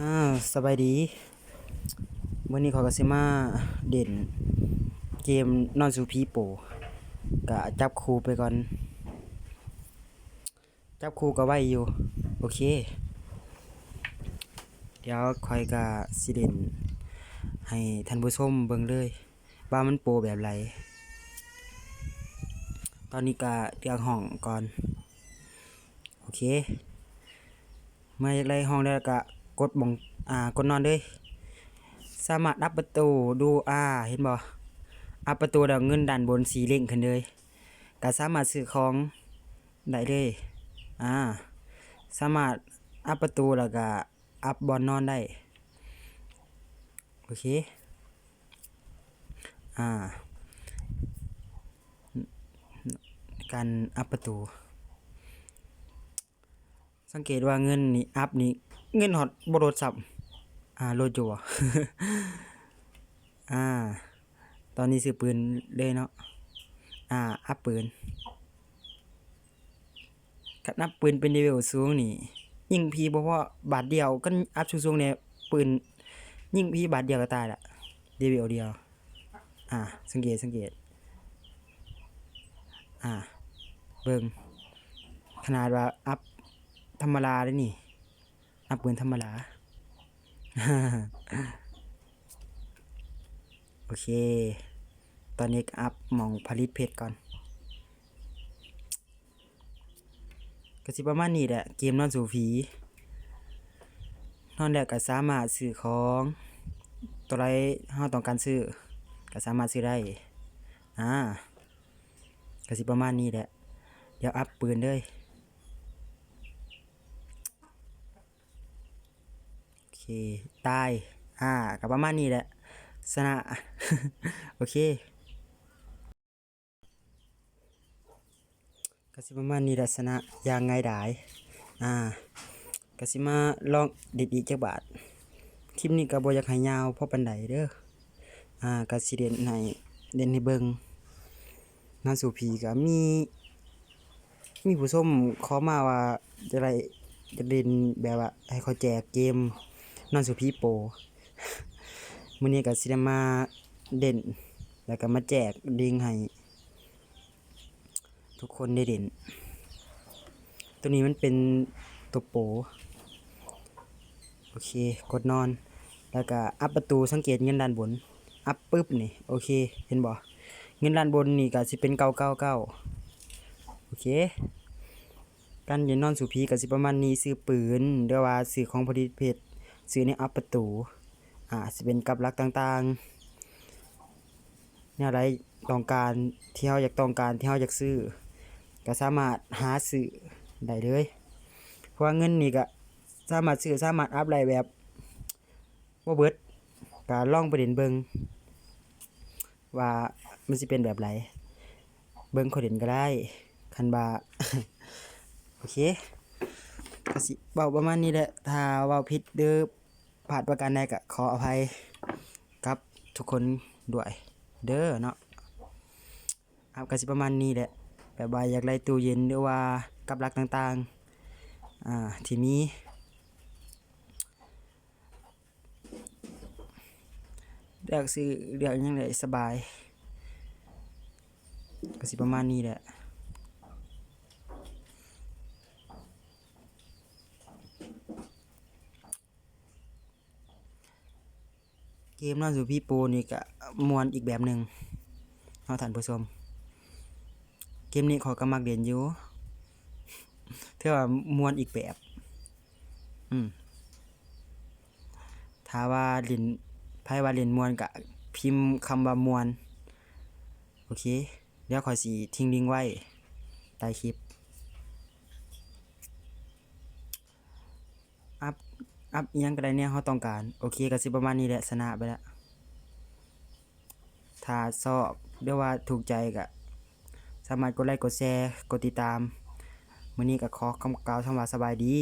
อ้าวสบายดีมื้อนี้เขาก็สิมาเด่น เกมนอนสู่ผีโปก็จับครูไปก่อน จับครูก็ไว้อยู่ โอเค เดี๋ยวคอยก็สิเด่น ให้ท่านผู้ชมเบิ่งเลยว่ามันโปรแบบไร ตอนนี้ก็เรียกห้องก่อน โอเคมาจากไรห้องแล้วก็ กดบ่งอ่ากดนอนเลยสามารถอัพประตูดูอ่าเห็นบ่อัพประตูแล้วเงินด้านบนสีเล่งขึ้นเลยก็สามารถซื้อของได้เลยอ่าสามารถอัพประตูแล้วก็อัพบอนนอนได้โอเคอ่าการอัพประตู สังเกตว่าเงินนี่อัพนี่เงินฮอดบ่ลดซ้ำอ่าลดอยู่บ่อ่า ตอนนี้ซื้อปืนเลยเนาะอ่าอัพปืนคันอัพปืนเป็นเลเวลสูงนี่ ยิงพีบ่พอบาทเดียวก็อัพสูงๆเนี่ยปืนยิงพีบาทเดียวก็ตายละเลเวลเดียว อ่า สังเกตสังเกต อ่า เบิ่งขนาดว่าอัพ ธรรมดาเลยนี่อัพปืนธรรมดาโอเค ตอนนี้อัพมองผลิตเพชรก่อน ก็สิประมาณนี้แหละ เกมนอนสู่ผี นอนแล้วก็สามารถซื้อของ ตัวไรเฮาต้องการซื้อ ก็สามารถซื้อได้ อ่าก็สิประมาณนี้แหละ เดี๋ยวอัพปืนเลย โอ เคตายอ่ากับประมาณนี้แหละสนะ โอเคก็สิประมาณนี้แหละสนะอย่างไงดาย อ่าก็สิมาลองเด็ดอีกจักบาท คลิปนี้ก็บอยากให้ยาวเพราะปานใดเด้อ อ่าก็สิเด่นให้เด่นให้เบิงงานสู่ผีก็มี มีผู้ชมขอมาว่าจะได้จะเด่นแบบว่าให้เขาแจกเกม นอนสุพีโปมื้อนี้ก็สิได้มาเด่น แล้วก็มาแจกลิงให้ทุกคนได้เด่น ตัวนี้มันเป็นตัวโป โอเค กดนอน แล้วก็อัพประตูสังเกตเงินด้านบน อัพปึ๊บนี่ โอเค เห็นบ่เงินด้านบนนี่ก็สิเป็น999โอเคการเย็นนอนสู่ผีก็สิประมาณนี้ซื้อปืนหรือว่าซื้อของผลิตเพชร ซื้อในอัพประตูอ่าสิเป็นกับรักต่างๆแนวใดต้องการที่เฮาอยากต้องการที่เฮาอยากซื้อก็สามารถหาซื้อได้เลย เพราะเงินนี่ก็สามารถซื้อสามารถอัพได้แบบบ่าเบิดก็ลองไปเด่นเบิงว่ามันสิเป็นแบบไรเบิงคนเด่นก็ได้ คันบาโอเค ก็สิเบาประมาณนี้แหละถ้าเว้าผิดหรือผาดประการใดก็ขออภัยกับทุกคนด้วย เด้อเนาะครับก็สิประมาณนี้แหละแบบว่าอยากได้ตู้เย็นหรือว่ากับรักต่างๆอ่าที่มีเลือกซื้อเลือกยังไงสบาย ก็สิประมาณนี้แหละ เกมนอนสู่พี่โปนี่ก็มวนอีกแบบหนึ่งเนาท่านผู้ชม เกมนี้ขอก็มักเด่นอยู่เท่าว่ามวนอีกแบบ อืมถ้าว่าเล่นไพ่ว่าเล่นมวนก็พิมพ์คำว่ามวน โอเค เดี๋ยวขอสิทิ้งลิงไว้ใต้คลิป อัพ อัพยังก็ได้เนี่ยเขาต้องการ โอเคก็สิประมาณนี้แหละชนะไปแล้วถ้าชอบเรียกว่าถูกใจก็สามารถกดไลค์กดแชร์กดติดตามมื้อนี้ก็ขอคำกล่าวคำว่าสบายดี